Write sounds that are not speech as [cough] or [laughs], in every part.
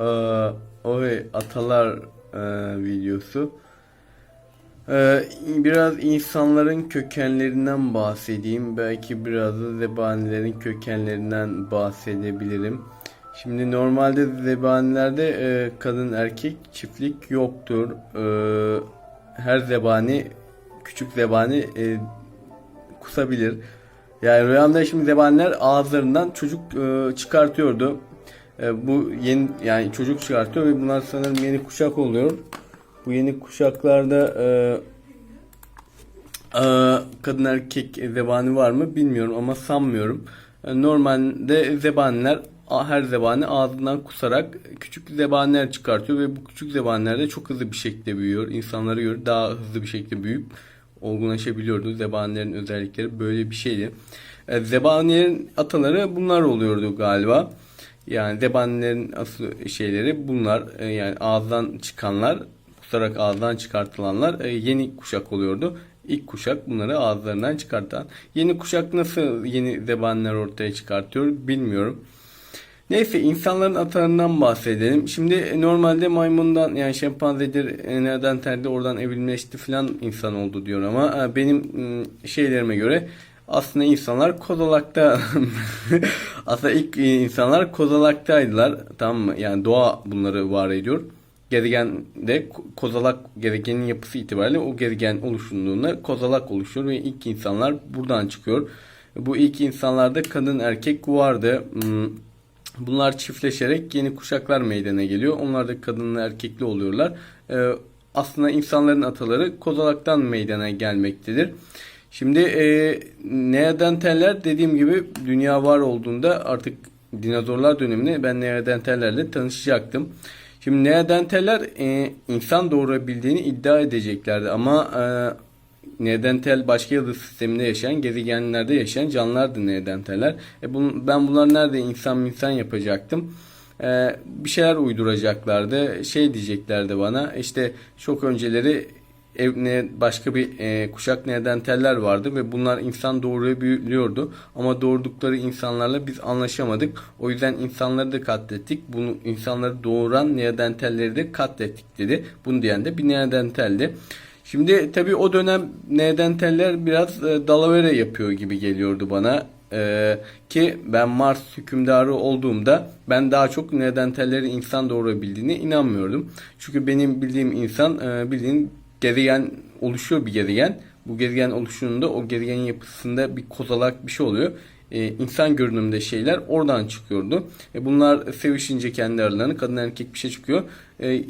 Ee, oy atalar e, videosu. Ee, biraz insanların kökenlerinden bahsedeyim. Belki biraz da zebanilerin kökenlerinden bahsedebilirim. Şimdi normalde zebanilerde e, kadın erkek çiftlik yoktur. Ee, her zebani küçük zebani e, kusabilir. Yani rüyamda şimdi zebaniler ağızlarından çocuk e, çıkartıyordu. E, bu yeni yani çocuk çıkartıyor ve bunlar sanırım yeni kuşak oluyor. Bu yeni kuşaklarda e, e, kadın erkek zebani var mı bilmiyorum ama sanmıyorum. E, normalde zebaniler her zebani ağzından kusarak küçük zebaniler çıkartıyor ve bu küçük zebaniler de çok hızlı bir şekilde büyüyor. İnsanlara göre daha hızlı bir şekilde büyüyüp olgunlaşabiliyordu. Zebanilerin özellikleri böyle bir şeydi. E, zebanilerin ataları bunlar oluyordu galiba. Yani zebanilerin asıl şeyleri bunlar. E, yani ağızdan çıkanlar, kusarak ağızdan çıkartılanlar e, yeni kuşak oluyordu. İlk kuşak bunları ağızlarından çıkartan. Yeni kuşak nasıl yeni zebaniler ortaya çıkartıyor bilmiyorum. Neyse insanların atalarından bahsedelim. Şimdi e, normalde maymundan yani şempanzedir, e, neandertalde oradan evrimleşti filan insan oldu diyor ama e, benim m, şeylerime göre aslında insanlar kozalakta [laughs] aslında ilk insanlar kozalaktaydılar tamam mı? Yani doğa bunları var ediyor. Gezegende ko- kozalak gezegenin yapısı itibariyle o gezegen oluştuğunda kozalak oluşuyor ve ilk insanlar buradan çıkıyor. Bu ilk insanlarda kadın erkek vardı. Hmm, Bunlar çiftleşerek yeni kuşaklar meydana geliyor. Onlar da kadınlı erkekli oluyorlar. Ee, aslında insanların ataları kozalaktan meydana gelmektedir. Şimdi e, Neandertaller dediğim gibi dünya var olduğunda artık dinozorlar döneminde ben Neandertallerle tanışacaktım. Şimdi Neandertaller e, insan doğurabildiğini iddia edeceklerdi ama e, Neandertal başka yıldız sisteminde yaşayan, gezegenlerde yaşayan canlılardı Neandertaller. E bun, ben bunlar nerede insan insan yapacaktım. E, bir şeyler uyduracaklardı. Şey diyeceklerdi bana işte çok önceleri başka bir e, kuşak Neandertaller vardı ve bunlar insan doğurabiliyordu. Ama doğurdukları insanlarla biz anlaşamadık. O yüzden insanları da katlettik. Bunu insanları doğuran Neandertalleri de katlettik dedi. Bunu diyen de bir Neandertaldi. Şimdi tabii o dönem Neandertaller biraz e, dalavere yapıyor gibi geliyordu bana. E, ki ben Mars hükümdarı olduğumda ben daha çok Neandertallerin insan doğurabildiğine inanmıyordum. Çünkü benim bildiğim insan e, bildiğin gezegen oluşuyor bir gezegen. Bu gezegen oluştuğunda o gezegenin yapısında bir kozalak bir şey oluyor. Ee, insan görünümde şeyler oradan çıkıyordu. E, bunlar sevişince kendi aralarında kadın erkek bir şey çıkıyor. E,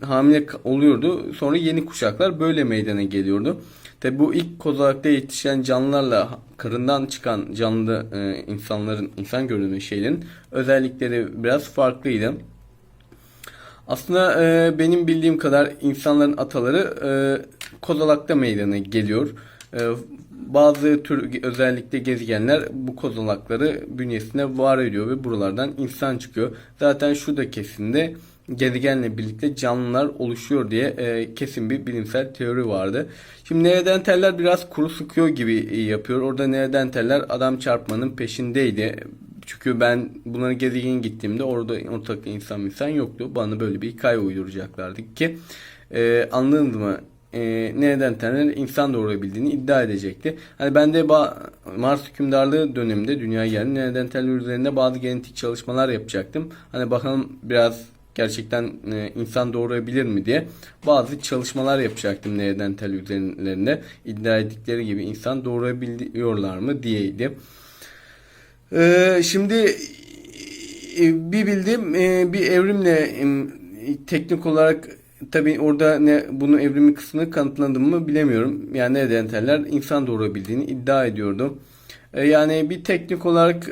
hamile oluyordu. Sonra yeni kuşaklar böyle meydana geliyordu. Tabi bu ilk kozalakta yetişen canlılarla karından çıkan canlı e, insanların insan görünümü şeylerin özellikleri biraz farklıydı. Aslında e, benim bildiğim kadar insanların ataları e, kozalakta meydana geliyor. E, bazı tür özellikle gezegenler bu kozalakları bünyesinde var ediyor ve buralardan insan çıkıyor. Zaten şu da kesinde gezegenle birlikte canlılar oluşuyor diye e, kesin bir bilimsel teori vardı. Şimdi Neandertaller biraz kuru sıkıyor gibi yapıyor. Orada Neandertaller adam çarpmanın peşindeydi. Çünkü ben bunların gezegene gittiğimde orada ortakta insan insan yoktu. Bana böyle bir hikaye uyduracaklardı ki e, anladınız mı? E, Neandertaller insan doğurabildiğini iddia edecekti. Hani ben de ba- Mars hükümdarlığı döneminde dünyaya geldim. Neandertaller üzerinde bazı genetik çalışmalar yapacaktım. Hani bakalım biraz gerçekten e, insan doğurabilir mi diye bazı çalışmalar yapacaktım Neandertal üzerlerinde. iddia ettikleri gibi insan doğurabiliyorlar mı diyeydi. Ee, şimdi e, bir bildiğim e, bir evrimle teknik olarak tabii orada ne bunu evrimi kısmını kanıtladım mı bilemiyorum. Yani Neandertaller insan doğurabildiğini iddia ediyordu. E, Yani bir teknik olarak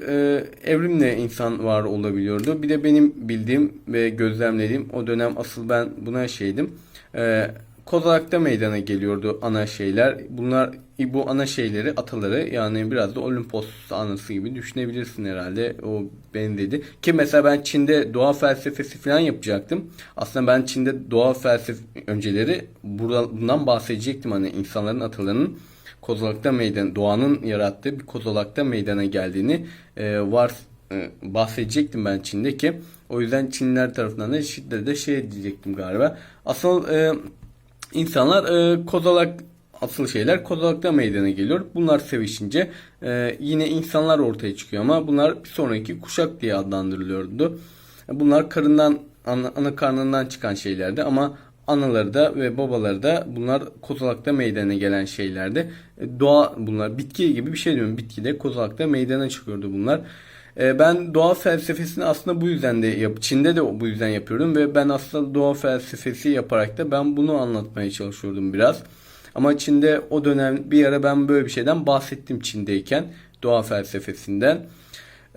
evrimle insan var olabiliyordu. Bir de benim bildiğim ve gözlemlediğim o dönem asıl ben buna şeydim. Kozalak'ta meydana geliyordu ana şeyler. Bunlar bu ana şeyleri ataları yani biraz da Olimpos anısı gibi düşünebilirsin herhalde. O benzedi. Ki mesela ben Çin'de doğa felsefesi falan yapacaktım. Aslında ben Çin'de doğa felsefe önceleri bundan bahsedecektim. Hani insanların atalarının kozalakta meydan doğanın yarattığı bir kozalakta meydana geldiğini e, var e, bahsedecektim ben Çin'deki. O yüzden Çinliler tarafından da şiddetle şey diyecektim galiba. Asıl e, insanlar e, kozalak asıl şeyler kozalakta meydana geliyor. Bunlar sevişince e, yine insanlar ortaya çıkıyor ama bunlar bir sonraki kuşak diye adlandırılıyordu. Bunlar karından ana, ana karnından çıkan şeylerdi ama anaları da ve babaları da bunlar kozalakta meydana gelen şeylerdi. E, Doğa bunlar bitki gibi bir şey diyorum. Bitkide kozalakta meydana çıkıyordu bunlar. E, Ben doğa felsefesini aslında bu yüzden de yap Çin'de de bu yüzden yapıyorum ve ben aslında doğa felsefesi yaparak da ben bunu anlatmaya çalışıyordum biraz. Ama Çin'de o dönem bir ara ben böyle bir şeyden bahsettim Çin'deyken doğa felsefesinden.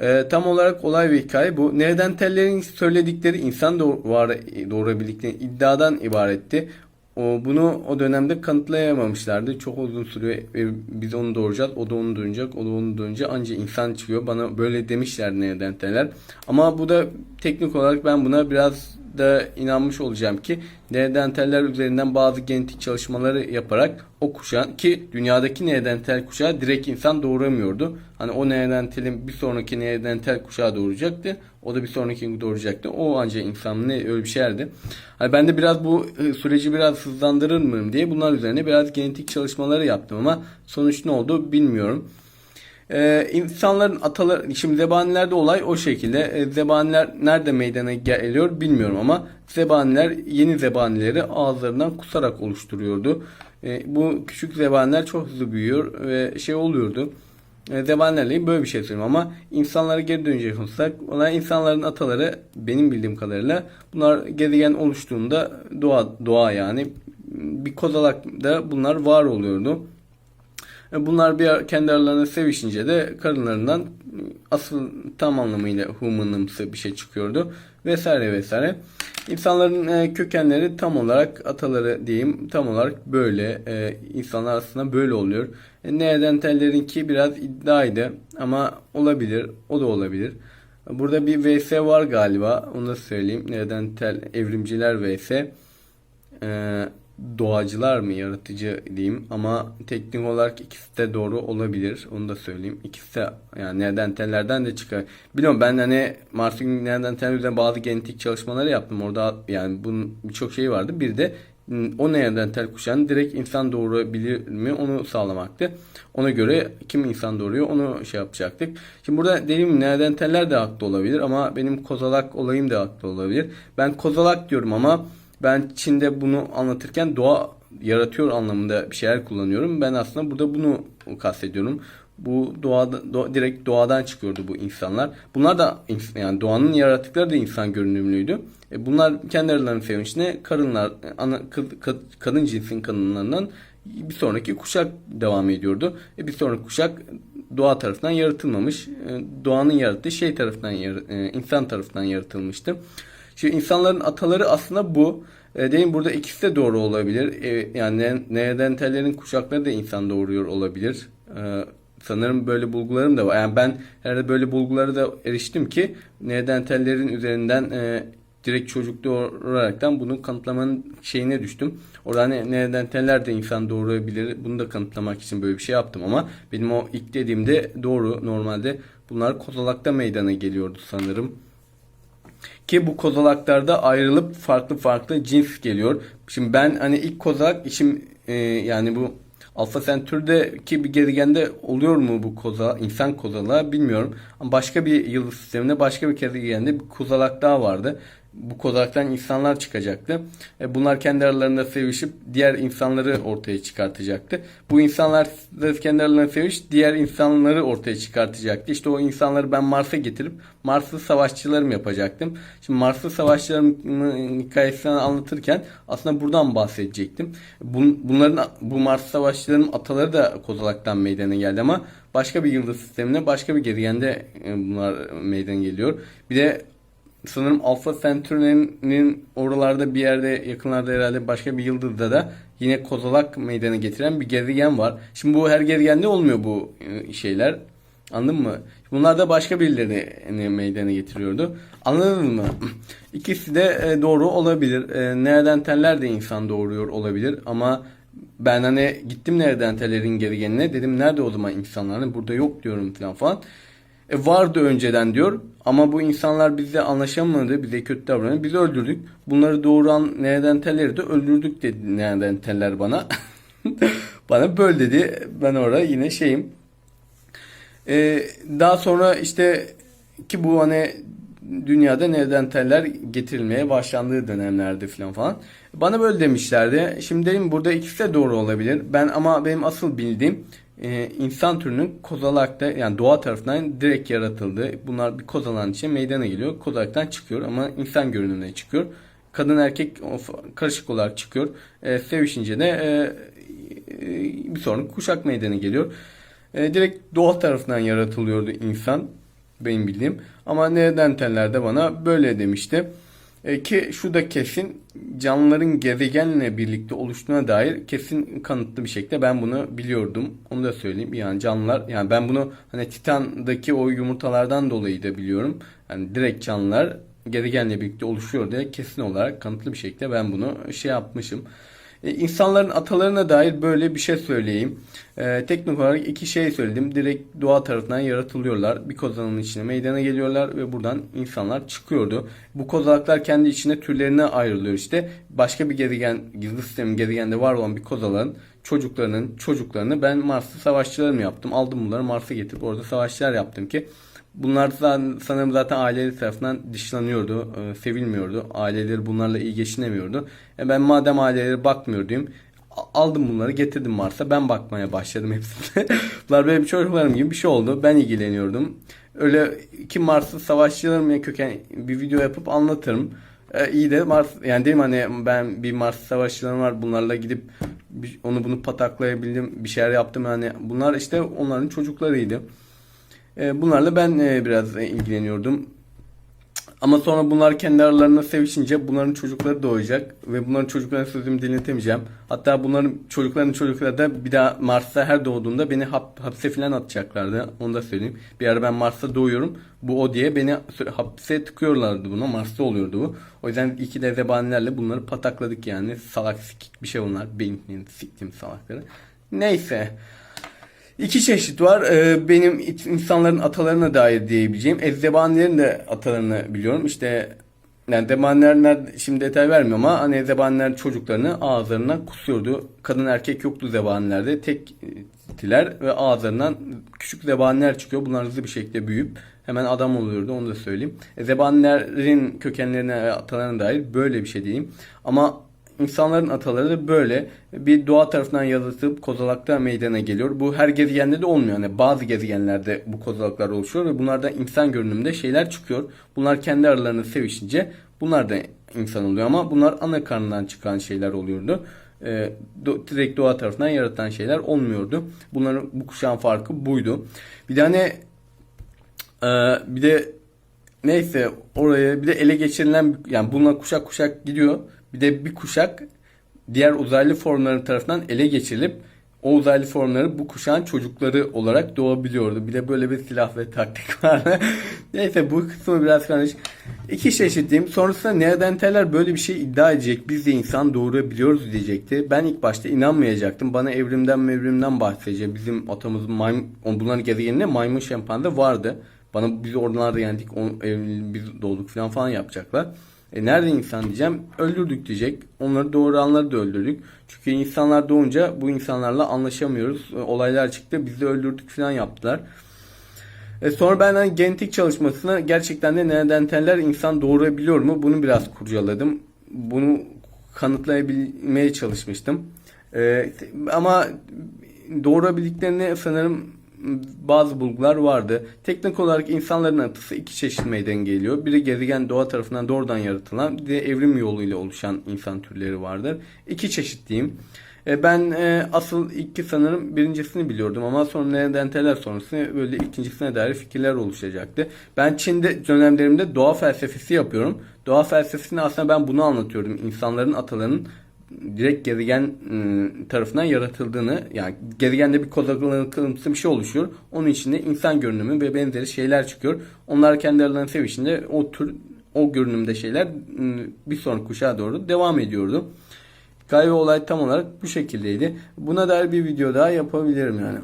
Ee, tam olarak olay ve hikaye bu. Neandertallerin söyledikleri insan doğ- var, doğurabildikleri iddiadan ibaretti. O, bunu o dönemde kanıtlayamamışlardı. Çok uzun sürüyor. ve Biz onu doğuracağız. O da onu doğuracak. O da onu doğurunca anca insan çıkıyor. Bana böyle demişler Neandertaller. Ama bu da teknik olarak ben buna biraz da inanmış olacağım ki Neandertaller üzerinden bazı genetik çalışmaları yaparak o kuşağın ki dünyadaki Neandertal kuşağı direkt insan doğuramıyordu. Hani o Neandertal'in bir sonraki Neandertal kuşağı doğuracaktı. O da bir sonraki doğuracaktı. O ancak insan ne öyle bir şeylerdi. Hani ben de biraz bu e, süreci biraz hızlandırır mıyım diye bunlar üzerine biraz genetik çalışmaları yaptım ama sonuç ne oldu bilmiyorum. Ee, insanların ataları, şimdi zebanilerde olay o şekilde. Ee, zebaniler nerede meydana geliyor bilmiyorum ama zebaniler yeni zebanileri ağızlarından kusarak oluşturuyordu. Ee, bu küçük zebaniler çok hızlı büyüyor ve şey oluyordu. Ee, zebanilerle böyle bir şey söylüyorum ama insanlara geri dönecek olursak ona insanların ataları benim bildiğim kadarıyla bunlar gezegen oluştuğunda doğa doğa yani bir kozalakta bunlar var oluyordu. E, Bunlar bir kendi aralarında sevişince de karınlarından asıl tam anlamıyla humanımsı bir şey çıkıyordu vesaire vesaire. İnsanların e, kökenleri tam olarak ataları diyeyim tam olarak böyle. E, insanlar aslında böyle oluyor. E, Neandertallerinki biraz iddiaydı ama olabilir. O da olabilir. Burada bir vs var galiba. Onu da söyleyeyim. Neandertal evrimciler vs. Ee, doğacılar mı yaratıcı diyeyim ama teknik olarak ikisi de doğru olabilir onu da söyleyeyim. İkisi de yani neandertallerden de çıkar. Biliyorum ben hani Mars'ın neandertal üzerine bazı genetik çalışmaları yaptım. Orada yani bunun birçok şey vardı. Bir de o neandertal kuşağının direkt insan doğurabilir mi onu sağlamaktı. Ona göre kim insan doğuruyor onu şey yapacaktık. Şimdi burada dediğim gibi neandertaller de haklı olabilir ama benim kozalak olayım da haklı olabilir. Ben kozalak diyorum ama ben Çin'de bunu anlatırken doğa yaratıyor anlamında bir şeyler kullanıyorum. Ben aslında burada bunu kastediyorum. Bu doğada doğa- direkt doğadan çıkıyordu bu insanlar. Bunlar da yani doğanın yarattıkları da insan görünümlüydü. E bunlar kendi aralarının sevinçine karınlar ana kı- kı- kadın cinsin kadınlarından bir sonraki kuşak devam ediyordu. E bir sonraki kuşak doğa tarafından yaratılmamış. E, Doğanın yarattığı şey tarafından e, insan tarafından yaratılmıştı. Şimdi insanların ataları aslında bu. E, dediğim burada ikisi de doğru olabilir. E, yani ne- Neandertallerin kuşakları da insan doğuruyor olabilir. E, sanırım böyle bulgularım da var. Yani ben herhalde böyle bulgulara da eriştim ki Neandertallerin üzerinden e, direkt çocuk doğuraraktan bunu kanıtlamanın şeyine düştüm. Orada ne, Neandertaller de insan doğurabilir. Bunu da kanıtlamak için böyle bir şey yaptım ama benim o ilk dediğimde doğru normalde bunlar kozalakta meydana geliyordu sanırım. Ki bu kozalaklarda ayrılıp farklı farklı cins geliyor. Şimdi ben hani ilk kozalak işim e, yani bu Alfa Centauri'deki bir gezegende oluyor mu bu koza insan kozalağı bilmiyorum. Ama başka bir yıldız sisteminde başka bir gezegende bir kozalak daha vardı. Bu kozalaktan insanlar çıkacaktı. E, bunlar kendi aralarında sevişip diğer insanları ortaya çıkartacaktı. Bu insanlar da kendi aralarında sevişip diğer insanları ortaya çıkartacaktı. İşte o insanları ben Mars'a getirip Marslı savaşçılarım yapacaktım. Şimdi Marslı savaşçılarımın hikayesini anlatırken aslında buradan bahsedecektim. Bun- Bunların bu Mars savaşçılarının ataları da kozalaktan meydana geldi ama başka bir yıldız sistemine başka bir gezegende e, bunlar meydana geliyor. Bir de sanırım Alpha Centauri'nin oralarda bir yerde yakınlarda herhalde başka bir yıldızda da yine kozalak meydana getiren bir gezegen var. Şimdi bu her gezegende olmuyor bu e, şeyler. Anladın mı? Bunlar da başka birileri meydana getiriyordu. Anladın mı? [clears throat] İkisi de e, doğru olabilir. E, Nereden teller de insan doğuruyor olabilir ama ben hani gittim nereden tellerin gezegenine dedim nerede o zaman insanlar Hani burada yok diyorum falan falan. E, vardı önceden diyor ama bu insanlar bizle anlaşamadı, bize kötü davranıyor. Biz öldürdük. Bunları doğuran neandertalleri de öldürdük dedi neandertaller bana. [laughs] bana böyle dedi. Ben orada yine şeyim. E, daha sonra işte ki bu hani dünyada neandertaller getirilmeye başlandığı dönemlerde falan falan. Bana böyle demişlerdi. Şimdi dedim burada ikisi de doğru olabilir. Ben ama benim asıl bildiğim e, insan türünün kozalakta yani doğa tarafından direkt yaratıldığı. Bunlar bir kozalağın içine meydana geliyor. Kozalaktan çıkıyor ama insan görünümüne çıkıyor. Kadın erkek karışık olarak çıkıyor. E, sevişince de e, e, bir sonra kuşak meydana geliyor. E, direkt doğa tarafından yaratılıyordu insan benim bildiğim. Ama neden de bana böyle demişti. E, ki şu da kesin canlıların gezegenle birlikte oluştuğuna dair kesin kanıtlı bir şekilde ben bunu biliyordum. Onu da söyleyeyim. Yani canlılar yani ben bunu hani Titan'daki o yumurtalardan dolayı da biliyorum. Yani direkt canlılar gezegenle birlikte oluşuyor diye kesin olarak kanıtlı bir şekilde ben bunu şey yapmışım. E, insanların atalarına dair böyle bir şey söyleyeyim. E, teknik olarak iki şey söyledim. Direkt doğa tarafından yaratılıyorlar. Bir kozalağın içine meydana geliyorlar ve buradan insanlar çıkıyordu. Bu kozalaklar kendi içine türlerine ayrılıyor işte. Başka bir gezegen, gizli sistemin gezegende var olan bir kozalağın çocuklarının çocuklarını ben Mars'ta savaşçılarım yaptım. Aldım bunları Mars'a getirip orada savaşçılar yaptım ki Bunlar sanırım zaten aileleri tarafından dışlanıyordu, e, sevilmiyordu. Aileleri bunlarla iyi geçinemiyordu. E ben madem aileleri bakmıyor diyeyim, aldım bunları getirdim Mars'a. Ben bakmaya başladım hepsine. [laughs] Bunlar benim çocuklarım gibi bir şey oldu. Ben ilgileniyordum. Öyle ki Mars'ı savaşçılarım ya köken bir video yapıp anlatırım. Ee, iyi de Mars yani değil hani ben bir Mars savaşçılarım var bunlarla gidip onu bunu pataklayabildim bir şeyler yaptım yani bunlar işte onların çocuklarıydı. E, bunlarla ben e, biraz ilgileniyordum. Ama sonra bunlar kendi aralarında sevişince bunların çocukları doğacak ve bunların çocuklarına sözümü dinletemeyeceğim. Hatta bunların çocuklarının çocukları da bir daha Mars'ta her doğduğunda beni hap, hapse falan atacaklardı. Onu da söyleyeyim. Bir ara ben Mars'ta doğuyorum. Bu o diye beni hapse tıkıyorlardı buna. Mars'ta oluyordu bu. O yüzden iki de zebanilerle bunları patakladık yani. Salak sikik bir şey onlar. Beynini siktim salakları. Neyse. İki çeşit var. Ee, benim insanların atalarına dair diyebileceğim. Ezzebanilerin de atalarını biliyorum. İşte yani zebaniler şimdi detay vermiyorum ama hani zebaniler çocuklarını ağızlarından kusuyordu. Kadın erkek yoktu zebanilerde. Tek tiler ve ağızlarından küçük zebaniler çıkıyor. Bunlar hızlı bir şekilde büyüyüp hemen adam oluyordu onu da söyleyeyim. E, zebanilerin kökenlerine atalarına dair böyle bir şey diyeyim. Ama İnsanların ataları böyle bir doğa tarafından yaratılıp kozalakta meydana geliyor. Bu her gezegende de olmuyor. Yani bazı gezegenlerde bu kozalaklar oluşuyor ve bunlarda insan görünümünde şeyler çıkıyor. Bunlar kendi aralarında sevişince bunlar da insan oluyor ama bunlar ana karnından çıkan şeyler oluyordu. Ee, do, direkt doğa tarafından yaratan şeyler olmuyordu. Bunların bu kuşağın farkı buydu. Bir tane e, bir de neyse oraya bir de ele geçirilen yani bunlar kuşak kuşak gidiyor. Bir de bir kuşak diğer uzaylı formları tarafından ele geçirilip o uzaylı formları bu kuşağın çocukları olarak doğabiliyordu. Bir de böyle bir silah ve taktik [laughs] var. Neyse bu kısmı biraz karışık. İki çeşit diyeyim. Sonrasında neandertaller böyle bir şey iddia edecek. Biz de insan doğurabiliyoruz diyecekti. Ben ilk başta inanmayacaktım. Bana evrimden mevrimden bahsedecek. Bizim atamızın maymun, bunların gezegeninde maymun şempanze vardı. Bana biz oralarda yendik, on, biz doğduk falan falan yapacaklar. E nerede insan diyeceğim? Öldürdük diyecek. Onları doğuranları da öldürdük. Çünkü insanlar doğunca bu insanlarla anlaşamıyoruz. E, olaylar çıktı. Biz de öldürdük falan yaptılar. E sonra ben hani genetik çalışmasına gerçekten de neandertaller insan doğurabiliyor mu? Bunu biraz kurcaladım. Bunu kanıtlayabilmeye çalışmıştım. E, ama doğurabildiklerini sanırım bazı bulgular vardı. Teknik olarak insanların atısı iki çeşit meydana geliyor. Biri gezegen doğa tarafından doğrudan yaratılan, bir evrim yoluyla oluşan insan türleri vardır. İki çeşit diyeyim. E, ben e, asıl iki sanırım birincisini biliyordum ama sonra nedenteler sonrası böyle ikincisine dair fikirler oluşacaktı. Ben Çin'de dönemlerimde doğa felsefesi yapıyorum. Doğa felsefesini aslında ben bunu anlatıyorum. İnsanların atalarının direkt gezegen ıı, tarafından yaratıldığını yani gezegende bir kozalaklısı bir şey oluşuyor. Onun içinde insan görünümü ve benzeri şeyler çıkıyor. Onlar kendi aralarında sevişinde o tür o görünümde şeyler ıı, bir sonraki kuşağa doğru devam ediyordu. Gaye olay tam olarak bu şekildeydi. Buna dair bir video daha yapabilirim yani.